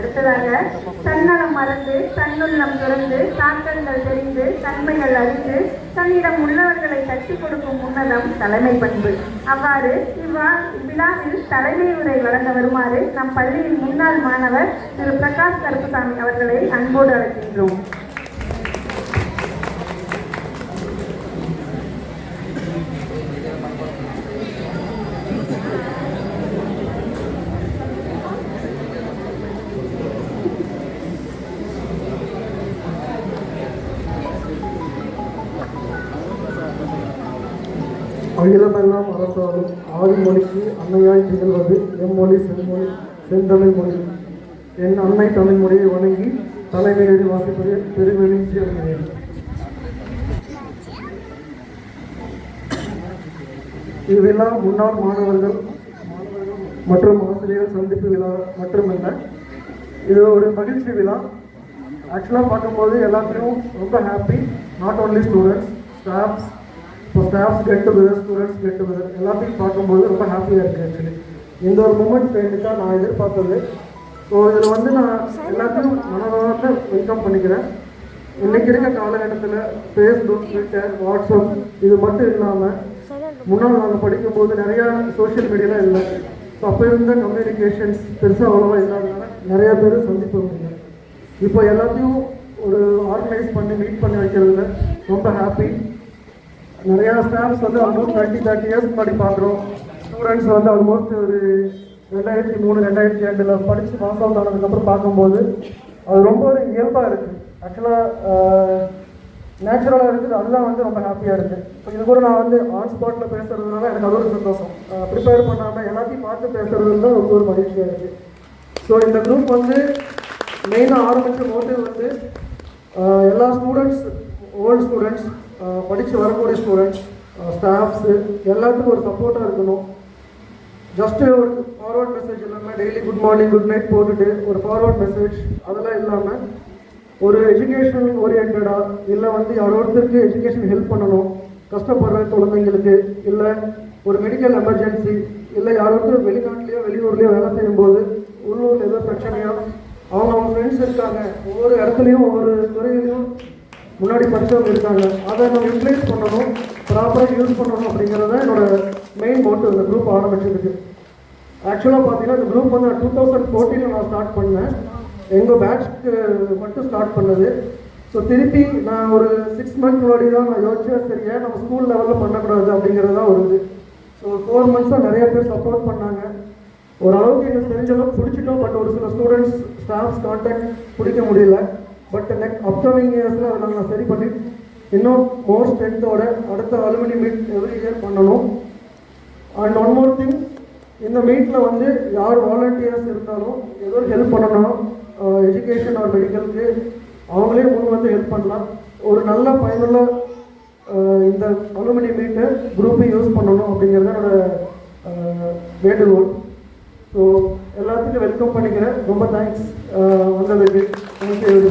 அடுத்ததாக தன்னலம் மறந்து தன்னுள்ளம் துறந்து தாக்கங்கள் தெரிந்து தன்மைகள் அறிந்து தன்னிடம் உள்ளவர்களை தட்டி கொடுக்கும் உன்னதம் தலைமை பண்பு. அவ்வாறு இவ்வா இவ்விழாவில் தலைமை உரை வழங்க வருமாறு நம் பள்ளியின் முன்னாள் மாணவர் திரு பிரகாஷ் கருப்புசாமி அவர்களை அன்போடு அழைக்கின்றோம். அகிலமெல்லாம் அரசாலும் ஆதிமொழிக்கு அன்னையாய் திகழ்வது எம்மொழி செம்மொழி செந்தமிழ் மொழி. என் அன்னை தமிழ் மொழியை வணங்கி தலைமையேறி வாசிப்பதை பெருமகிழ்ச்சி அடைகிறேன். இவ்விழா முன்னாள் மாணவர்கள் மற்றும் ஆசிரியர் சந்திப்பு விழா மட்டுமல்ல. இது ஒரு மகிழ்ச்சி விழா. ஆக்சுவலாக பார்க்கும்போது எல்லாத்துலேயும் ரொம்ப happy not only students staffs இப்போ staffs get together students get together எல்லாத்தையும் பார்க்கும்போது ரொம்ப ஹாப்பியாக இருக்குது ஆக்சுவலி இந்த ஒரு மூமெண்ட் வேண்டுக்கா நான் எதிர்பார்த்தது. ஸோ இதில் வந்து நான் எல்லாத்தையும் மனதார்ந்த வெல்கம் பண்ணிக்கிறேன். இன்றைக்கி இருக்க காலகட்டத்தில் ஃபேஸ்புக் ட்விட்டர் வாட்ஸ்அப் இது மட்டும் இல்லாமல் முன்னால் நாங்கள் படிக்கும்போது நிறையா சோஷியல் மீடியாலாம் இல்லை. ஸோ அப்போ இருந்த கம்யூனிகேஷன்ஸ் பெருசாக அவ்வளோவா இல்லாதனால நிறையா பேர் சந்திப்பு இப்போ எல்லாத்தையும் ஒரு ஆர்கனைஸ் பண்ணி மீட் பண்ணி வைக்கிறதுல ரொம்ப ஹாப்பி நிறையா ஸ்டாஃப்ஸ் வந்து ஆல்மோஸ்ட் டுவெண்ட்டி தேர்ட்டி இயர்ஸ் முன்னாடி பார்க்குறோம். ஸ்டூடெண்ட்ஸ் வந்து ஆல்மோஸ்ட் ஒரு ரெண்டாயிரத்தி மூணு ரெண்டாயிரத்தி ரெண்டில் படித்து பாஸ் அவுட் ஆனதுக்கப்புறம் பார்க்கும்போது அது ரொம்ப ஒரு இயல்பாக இருக்குது ஆக்சுவலாக நேச்சுரலாக இருக்குது. அதுதான் வந்து ரொம்ப ஹாப்பியாக இருக்குது இப்போ இது கூட நான் வந்து ஆன் ஸ்பாட்டில் பேசுகிறதுனால எனக்கு அது ஒரு சந்தோஷம். ப்ரிப்பேர் பண்ணாமல் எல்லாத்தையும் பார்த்து பேசுகிறது தான் ரொம்ப ஒரு மகிழ்ச்சியாக இருக்குது ஸோ இந்த குரூப் வந்து மெயினாக ஆரம்பித்த மோட்டிவ் வந்து எல்லா ஸ்டூடெண்ட்ஸ் ஓல்டு ஸ்டூடெண்ட்ஸ் படித்து வரக்கூடிய ஸ்டூடெண்ட்ஸ் ஸ்டாஃப்ஸு எல்லாத்துக்கும் ஒரு சப்போர்ட்டாக இருக்கணும். ஜஸ்ட் ஒரு ஃபார்வர்ட் மெசேஜ் இல்லாமல் daily good morning good night போட்டுட்டு ஒரு ஃபார்வர்ட் மெசேஜ் அதெல்லாம் இல்லாமல் ஒரு எஜுகேஷன் ஓரியன்டாக இல்லை வந்து யாரோ ஒருத்தருக்கு எஜுகேஷன் ஹெல்ப் பண்ணணும். கஷ்டப்படுற குழந்தைங்களுக்கு இல்லை ஒரு மெடிக்கல் எமர்ஜென்சி இல்லை யாரோ ஒருத்தர் வெளிநாட்டிலையோ வெளியூர்லேயோ வேலை செய்யும்போது உள்ளூரில் ஏதோ பிரச்சனையோ அவங்க அவங்க ஃப்ரெண்ட்ஸ் இருக்காங்க. ஒவ்வொரு இடத்துலையும் ஒவ்வொரு துறையிலையும் முன்னாடி படித்தவங்க இருக்காங்க. அதை நம்ம யூட்டிலைஸ் பண்ணணும். ப்ராப்பராக யூஸ் பண்ணணும் அப்படிங்கிறது தான் என்னோட மெயின் மோட்டிவ் இந்த குரூப் ஆரம்பிச்சிருக்கு. ஆக்சுவலாக பார்த்தீங்கன்னா இந்த குரூப் வந்து டூ தௌசண்ட் ஃபோர்டீனில் நான் ஸ்டார்ட் பண்ணேன். எங்கள் பேட்ச்க்கு மட்டும் ஸ்டார்ட் பண்ணது. ஸோ திருப்பி நான் ஒரு சிக்ஸ் மந்த் முன்னாடி தான் நான் யோசிச்சேன் சரி ஏன் நம்ம ஸ்கூல் லெவலில் பண்ணக்கூடாது அப்படிங்கிறது தான் வருது. ஸோ ஃபோர் மந்த்ஸாக நிறைய பேர் சப்போர்ட் பண்ணாங்க. ஓரளவுக்கு எனக்கு தெரிஞ்ச அளவுக்கு பிடிச்சிட்டோம் பட் ஒரு சில ஸ்டூடெண்ட்ஸ் ஸ்டாஃப்ஸ் கான்டாக்ட் பிடிக்க முடியல. பட் நெக்ஸ்ட் அப்கமிங் இயர்ஸில் அதை நாங்கள் சரி பண்ணி இன்னும் மோர் ஸ்ட்ரென்த்தோட அடுத்த அலுமினி மீட் எவ்ரி இயர் பண்ணணும். அண்ட் ஒன் மோர் திங் இந்த மீட்டில் வந்து யார் வாலண்டியர்ஸ் இருந்தாலும் ஏதோ ஒரு ஹெல்ப் பண்ணணும் எஜுகேஷன் ஆர் மெடிக்கலுக்கு அவங்களே முன் வந்து ஹெல்ப் பண்ணலாம். ஒரு நல்ல பயனுள்ள இந்த அலுமினி மீட்டை குரூப்பை யூஸ் பண்ணணும் அப்படிங்கிறது என்னோட வேண்டுகோள். ஸோ எல்லாத்துக்கும் வெல்கம் பண்ணிக்கிறேன். ரொம்ப தேங்க்ஸ் வந்ததுக்கு. தேங்க்யூ எவ்ரி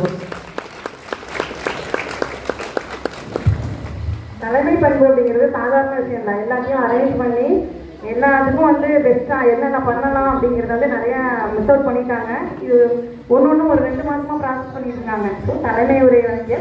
தலைமை பண்பு அப்படிங்கிறது சாதாரண விஷயம் தான் எல்லாத்தையும் அரேஞ்ச் பண்ணி எல்லாத்துக்கும் வந்து பெஸ்ட்டாக என்னென்ன பண்ணலாம் அப்படிங்கிறத வந்து நிறையா மிஸ் அவுட் பண்ணிட்டாங்க இது ஒன்று ஒன்று ஒரு ரெண்டு மாதமாக ப்ராசஸ் பண்ணியிருக்காங்க தலைமை உரை வந்து